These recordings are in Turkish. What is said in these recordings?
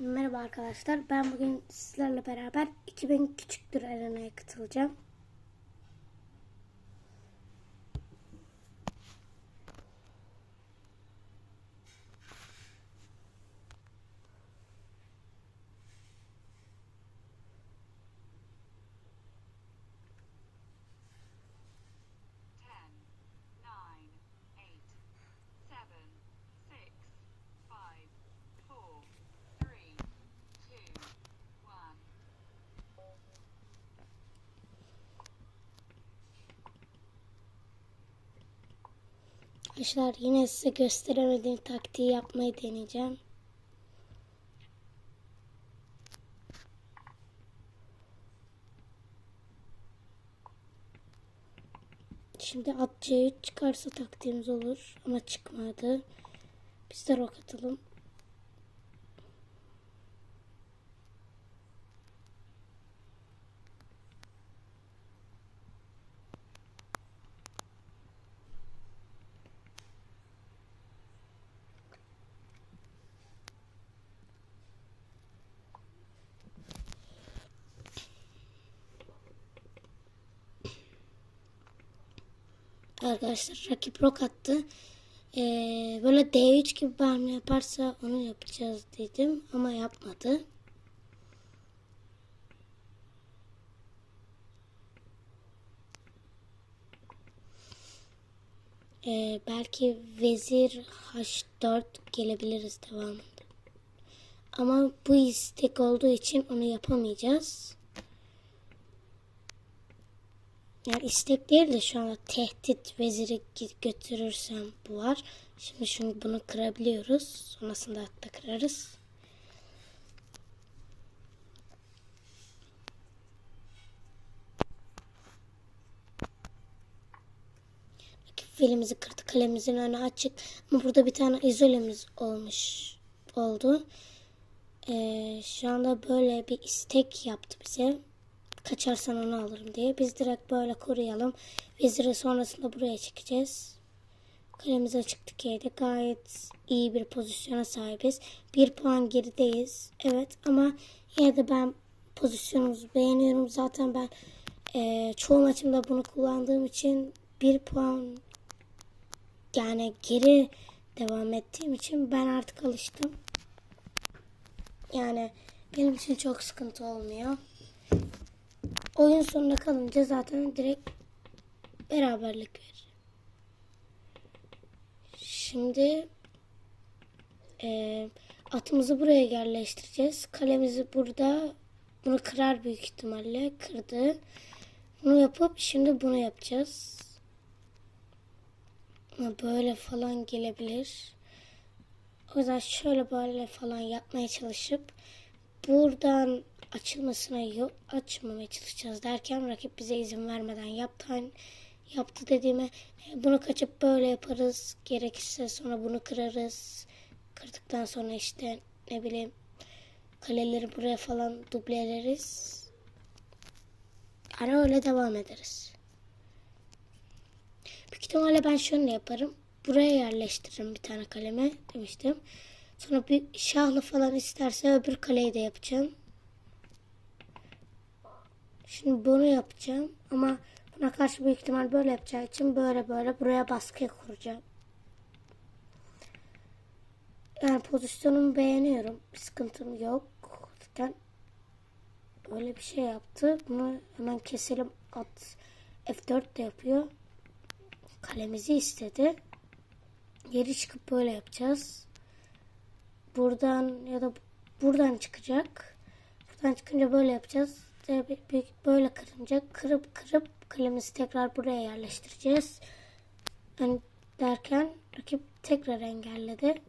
Merhaba arkadaşlar. Ben bugün sizlerle beraber 2000 küçüktür arenaya katılacağım. Arkadaşlar yine size gösteremediğim taktiği yapmayı deneyeceğim. Şimdi at C3 çıkarsa taktiğimiz olur ama çıkmadı. Biz de rok atalım. Arkadaşlar rakip rok attı. Ee, böyle D3 gibi bir hamle yaparsa onu yapacağız dedim ama yapmadı. Ee, belki vezir H4 gelebiliriz devamında. Ama bu istek olduğu için onu yapamayacağız. Yani istek değil de şu anda tehdit veziri götürürsem bu var. Şimdi şunu bunu kırabiliyoruz. Sonrasında hatta kırarız. Filimizi kırdı. Kalemimizin önü açık. Ama burada bir tane izolemiz olmuş oldu. Ee, şu anda böyle bir istek yaptı bize kaçarsan onu alırım diye. Biz direkt böyle koruyalım. Veziri sonrasında buraya çekeceğiz. Kalemiz açık dikeyde gayet iyi bir pozisyona sahibiz. Bir puan gerideyiz. Evet ama yine de ben pozisyonumuzu beğeniyorum. Zaten ben eee, çoğu maçımda bunu kullandığım için bir puan yani geri devam ettiğim için ben artık alıştım. Yani benim için çok sıkıntı olmuyor. Oyun sonuna kalınca zaten direkt beraberlik verir. Şimdi eee, atımızı buraya yerleştireceğiz. Kalemizi burada bunu kırar büyük ihtimalle. Kırdı. Bunu yapıp şimdi bunu yapacağız. Böyle falan gelebilir. O yüzden şöyle böyle falan yapmaya çalışıp buradan açılmasına yok açmamaya çalışacağız derken rakip bize izin vermeden yaptı yaptı dediğime e, bunu kaçıp böyle yaparız gerekirse sonra bunu kırarız. Kırdıktan sonra işte ne bileyim kaleleri buraya falan dubleleriz. Yani öyle devam ederiz. Büyük ihtimalle ben şunu yaparım. Buraya yerleştiririm bir tane kaleme demiştim sonra bir şahlı falan isterse öbür kaleyi de yapacağım Şimdi bunu yapacağım ama buna karşı büyük ihtimal böyle yapacağı için böyle böyle buraya baskı kuracağım. Yani pozisyonumu beğeniyorum. Bir sıkıntım yok. Zaten öyle bir şey yaptı. Bunu hemen keselim. At F4 de yapıyor. Kalemizi istedi. Geri çıkıp böyle yapacağız. Buradan ya da buradan çıkacak. Buradan çıkınca böyle yapacağız. Böyle kırınca kırıp kırıp kalemizi tekrar buraya yerleştireceğiz. Yani derken rakip tekrar engelledi.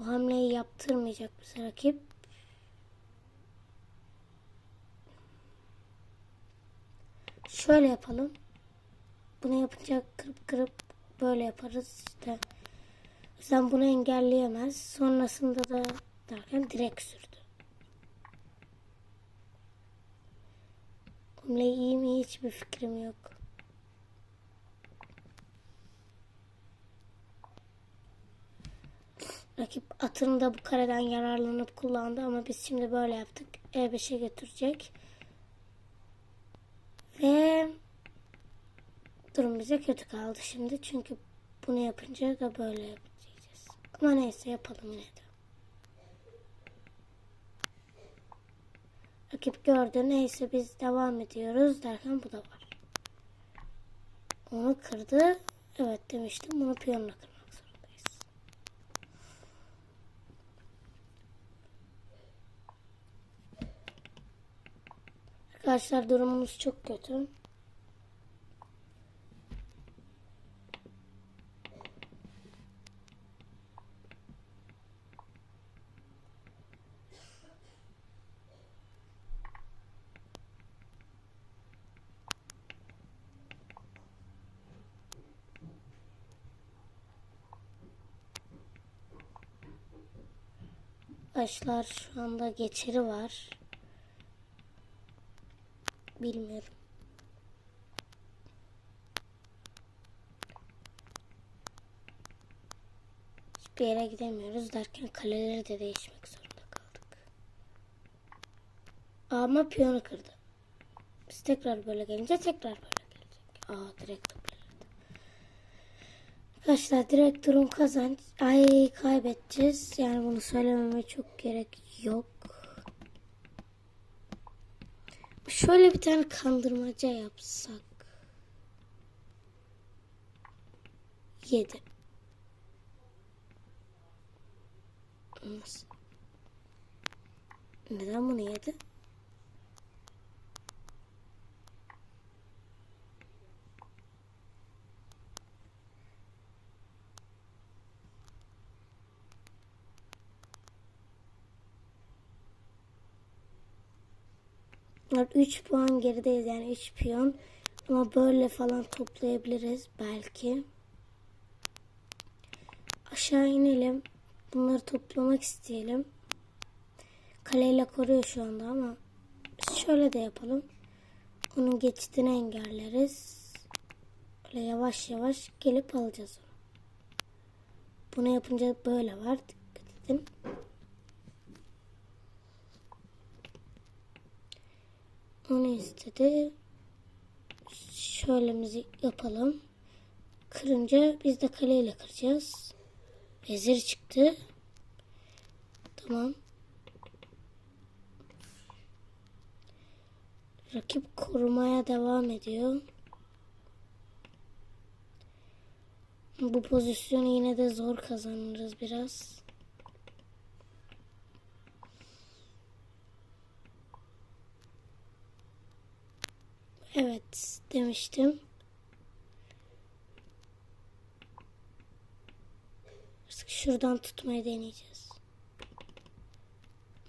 O hamleyi yaptırmayacak bize rakip. Şöyle yapalım. Bunu yapınca kırıp kırıp böyle yaparız işte. Yüzden bunu engelleyemez. Sonrasında da derken direkt sürdü. Hamle iyi mi hiçbir fikrim yok. Rakip atını da bu kareden yararlanıp kullandı ama biz şimdi böyle yaptık. E5'e götürecek. Ve durum bize kötü kaldı şimdi. Çünkü bunu yapınca da böyle yapacağız. Ama neyse yapalım yine de. Rakip gördü. Neyse biz devam ediyoruz derken bu da var. Onu kırdı. Evet demiştim. Bunu piyonla kırmak zorundayız. Arkadaşlar durumumuz çok kötü. Arkadaşlar şu anda geçiri var. Bilmiyorum. Hiçbir yere gidemiyoruz derken kaleleri de değişmek zorunda kaldık. Ama piyonu kırdı. Biz tekrar böyle gelince tekrar böyle gelecek. Aa direkt. Arkadaşlar direkt durum kazanç. Ay kaybedeceğiz. Yani bunu söylememe çok gerek yok. Şöyle bir tane kandırmaca yapsak. 7. Nasıl? Neden bunu yedi? 3 puan gerideyiz yani 3 piyon. Ama böyle falan toplayabiliriz belki. Aşağı inelim. Bunları toplamak isteyelim. Kaleyle koruyor şu anda ama şöyle de yapalım. Onun geçitini engelleriz. Böyle yavaş yavaş gelip alacağız onu. Bunu yapınca böyle var. Dikkat edin. Onu istedi. Şöyle müzik yapalım. Kırınca biz de kaleyle kıracağız. Vezir çıktı. Tamam. Rakip korumaya devam ediyor. Bu pozisyonu yine de zor kazanırız biraz. Demiştim. Artık şuradan tutmayı deneyeceğiz.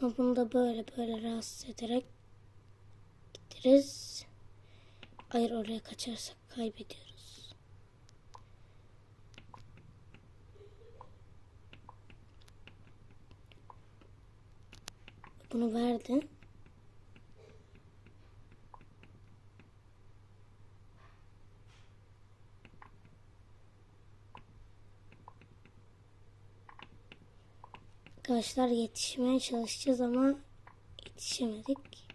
Ama bunu da böyle böyle rahatsız ederek gideriz. Hayır oraya kaçarsak kaybediyoruz. Bunu verdi. Arkadaşlar yetişmeye çalışacağız ama yetişemedik.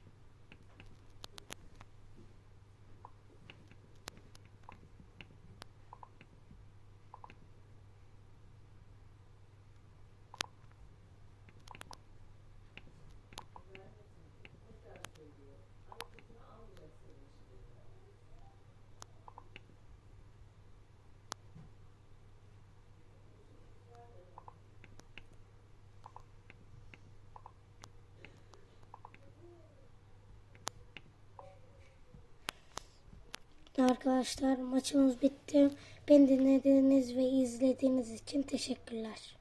Arkadaşlar maçımız bitti. Beni dinlediğiniz ve izlediğiniz için teşekkürler.